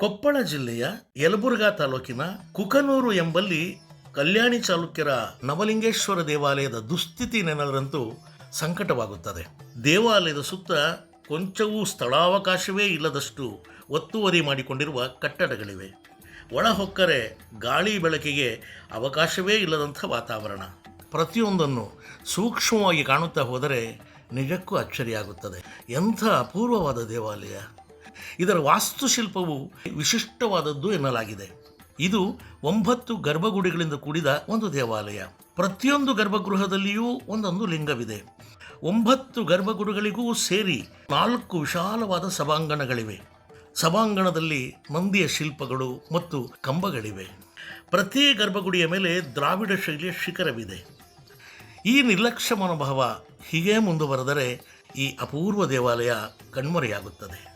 ಕೊಪ್ಪಳ ಜಿಲ್ಲೆಯ ಯಲಬುರ್ಗಾ ತಾಲೂಕಿನ ಕುಕನೂರು ಎಂಬಲ್ಲಿ ಕಲ್ಯಾಣಿ ಚಾಲುಕ್ಯರ ನವಲಿಂಗೇಶ್ವರ ದೇವಾಲಯದ ದುಸ್ಥಿತಿ ನೆನಲರಂತೂ ಸಂಕಟವಾಗುತ್ತದೆ. ದೇವಾಲಯದ ಸುತ್ತ ಕೊಂಚವೂ ಸ್ಥಳಾವಕಾಶವೇ ಇಲ್ಲದಷ್ಟು ಒತ್ತುವರಿ ಮಾಡಿಕೊಂಡಿರುವ ಕಟ್ಟಡಗಳಿವೆ. ಒಳಹೊಕ್ಕರೆ ಗಾಳಿ ಬೆಳಕಿಗೆ ಅವಕಾಶವೇ ಇಲ್ಲದಂಥ ವಾತಾವರಣ. ಪ್ರತಿಯೊಂದನ್ನು ಸೂಕ್ಷ್ಮವಾಗಿ ಕಾಣುತ್ತಾ ಹೋದರೆ ನಿಜಕ್ಕೂ ಅಚ್ಚರಿಯಾಗುತ್ತದೆ. ಎಂಥ ಅಪೂರ್ವವಾದ ದೇವಾಲಯ. ಇದರ ವಾಸ್ತುಶಿಲ್ಪವು ವಿಶಿಷ್ಟವಾದದ್ದು ಎನ್ನಲಾಗಿದೆ. ಇದು ಒಂಬತ್ತು ಗರ್ಭಗುಡಿಗಳಿಂದ ಕೂಡಿದ ಒಂದು ದೇವಾಲಯ. ಪ್ರತಿಯೊಂದು ಗರ್ಭಗೃಹದಲ್ಲಿಯೂ ಒಂದೊಂದು ಲಿಂಗವಿದೆ. ಒಂಬತ್ತು ಗರ್ಭಗುಡಿಗಳಿಗೂ ಸೇರಿ ನಾಲ್ಕು ವಿಶಾಲವಾದ ಸಭಾಂಗಣಗಳಿವೆ. ಸಭಾಂಗಣದಲ್ಲಿ ನಂದಿಯ ಶಿಲ್ಪಗಳು ಮತ್ತು ಕಂಬಗಳಿವೆ. ಪ್ರತಿ ಗರ್ಭಗುಡಿಯ ಮೇಲೆ ದ್ರಾವಿಡ ಶೈಲಿಯ ಶಿಖರವಿದೆ. ಈ ನಿರ್ಲಕ್ಷ್ಯ ಮನೋಭಾವ ಹೀಗೇ ಮುಂದುವರೆದರೆ ಈ ಅಪೂರ್ವ ದೇವಾಲಯ ಕಣ್ಮರೆಯಾಗುತ್ತದೆ.